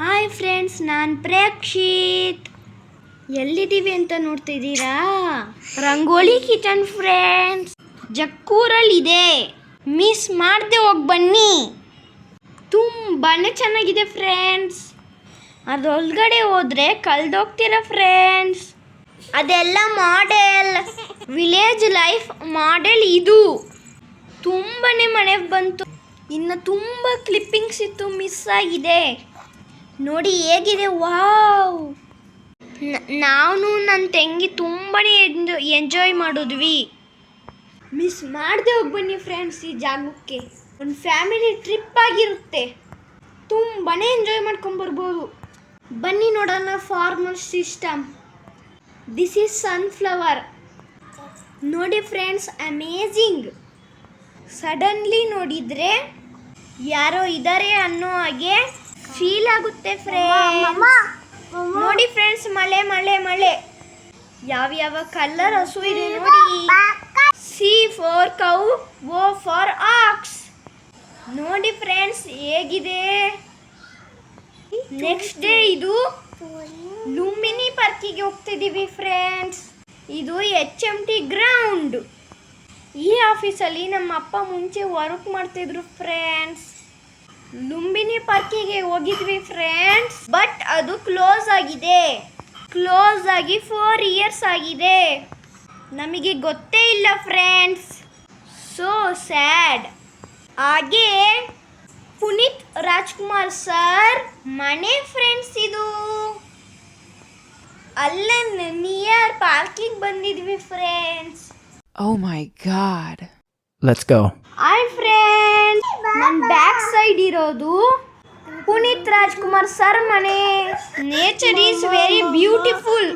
Hi friends ನಾನು ಪ್ರೇಕ್ಷಿತ್. ಎಲ್ಲಿದ್ದೀವಿ ಅಂತ ನೋಡ್ತಿದ್ದೀರಾ? ರಂಗೋಲಿ ಕಿಚನ್ ಫ್ರೆಂಡ್ಸ್ ಜಕ್ಕೂರಲ್ಲಿದೆ. ಮಿಸ್ ಮಾಡದೆ ಹೋಗಿ ಬನ್ನಿ. ತುಂಬಾ ಚೆನ್ನಾಗಿದೆ ಫ್ರೆಂಡ್ಸ್ ಅದರೊಳಗಡೆ ಹೋದರೆ ಕಳ್ದೋಗ್ತೀರ ಫ್ರೆಂಡ್ಸ್ ಅದೆಲ್ಲ ಮಾಡೆಲ್ ವಿಲೇಜ್ ಲೈಫ್ ಮಾಡೆಲ್ ಇದು. ತುಂಬಾ ಮಳೆ ಬಂತು. ಇನ್ನು ತುಂಬ ಕ್ಲಿಪ್ಪಿಂಗ್ಸ್ ಇತ್ತು ಮಿಸ್ ಆಗಿದೆ. ನೋಡಿ ಹೇಗಿದೆ ವಾವ್. ನಾನು ನನ್ನ ತಂಗಿ ತುಂಬನೇ ಎಂಜಾಯ್ ಮಾಡಿದ್ವಿ. ಮಿಸ್ ಮಾಡದೆ ಹೋಗಿ ಬನ್ನಿ ಫ್ರೆಂಡ್ಸ್ ಈ ಜಾಗಕ್ಕೆ. ಒಂದು ಫ್ಯಾಮಿಲಿ ಟ್ರಿಪ್ ಆಗಿರುತ್ತೆ. ತುಂಬನೇ ಎಂಜಾಯ್ ಮಾಡ್ಕೊಂಬರ್ಬೋದು ಬನ್ನಿ ನೋಡೋಣ formal system this is sunflower ನೋಡಿ ಫ್ರೆಂಡ್ಸ್ ಅಮೇಝಿಂಗ್ ಸಡನ್ಲಿ ನೋಡಿದರೆ ಯಾರೋ ಇದ್ದಾರೆ ಅನ್ನೋ ಹಾಗೆ ಫೀಲ್ ಆಗುತ್ತೆ ಫ್ರೆಂಡ್ಸ್ ನೋಡಿ ಫ್ರೆಂಡ್ಸ್ ಮಳೆ ಮಳೆ ಮಳೆ. ಯಾವ ಯಾವ ಕಲರ್ ಹಸು ಇದೆ ನೋಡಿ. C for cow O for ox ನೋಡಿ ಫ್ರೆಂಡ್ಸ್ ಹೇಗಿದೆ? ನೆಕ್ಸ್ಟ್ ಡೇ ಇದು ಲುಂಬಿನಿ ಪಾರ್ಕಿಗೆ ಹೋಗ್ತಿದ್ದೀವಿ ಫ್ರೆಂಡ್ಸ್ ಇದು ಎಚ್ ಎಂ ಟಿ ಗ್ರೌಂಡ್ ಈ ಆಫೀಸಲ್ಲಿ ನಮ್ಮ ಅಪ್ಪ ಮುಂಚೆ ವರ್ಕ್ ಮಾಡ್ತಿದ್ರು ಫ್ರೆಂಡ್ಸ್ ಪಾರ್ಕಿಗೆ ಹೋಗಿದ್ವಿ ಫ್ರೆಂಡ್ಸ್ ಬಟ್ ಅದು ಕ್ಲೋಸ್ ಆಗಿದೆ. ಕ್ಲೋಸ್ ಆಗಿ ಫೋರ್ ಇಯರ್ಸ್ ಆಗಿದೆ. ನಮಗೆ ಗೊತ್ತೇ ಇಲ್ಲ ಫ್ರೆಂಡ್ಸ್ ಸೋ ಸ್ಯಾಡ್ ಹಾಗೆ ಪುನೀತ್ ರಾಜ್ಕುಮಾರ್ ಸರ್ ಮನೆ ಫ್ರೆಂಡ್ಸ್ ಇದು. ಅಲ್ಲೇ ನಿಯರ್ ಪಾರ್ಕಿಂಗ್ ಬಂದಿದ್ವಿ friends oh my God let's go hi friends ನನ್ನ ಬ್ಯಾಕ್ ಸೈಡ್ ಇರೋದು ಪುನೀತ್ ರಾಜ್ಕುಮಾರ್ ಸರ್ ಮನೆ. Nature is very beautiful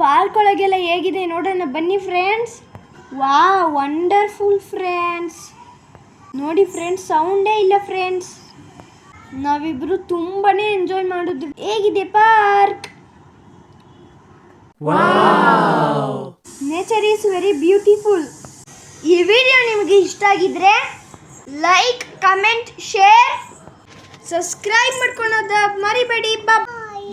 park ಒಳಗೆಲ್ಲ ಹೇಗಿದೆ ನೋಡೋಣ ಬನ್ನಿ ಫ್ರೆಂಡ್ಸ್ ವಾ ವಂಡರ್ಫುಲ್ ಫ್ರೆಂಡ್ಸ್ ನೋಡಿ ಫ್ರೆಂಡ್ಸ್ ಸೌಂಡೇ ಇಲ್ಲ ಫ್ರೆಂಡ್ಸ್ ನಾವಿಬ್ರು ತುಂಬಾನೇ ಎಂಜಾಯ್ ಮಾಡಿದ್ವಿ ಹೇಗಿದೆ park nature is very beautiful ಈ ವಿಡಿಯೋ ನಿಮಗೆ ಇಷ್ಟ ಆಗಿದ್ರೆ ಲೈಕ್ ಕಮೆಂಟ್ ಶೇರ್ ಸಬ್ಸ್ಕ್ರೈಬ್ ಮಾಡ್ಕೊಳೋದ ಮರಿಬೇಡಿ. ಬಾಯ್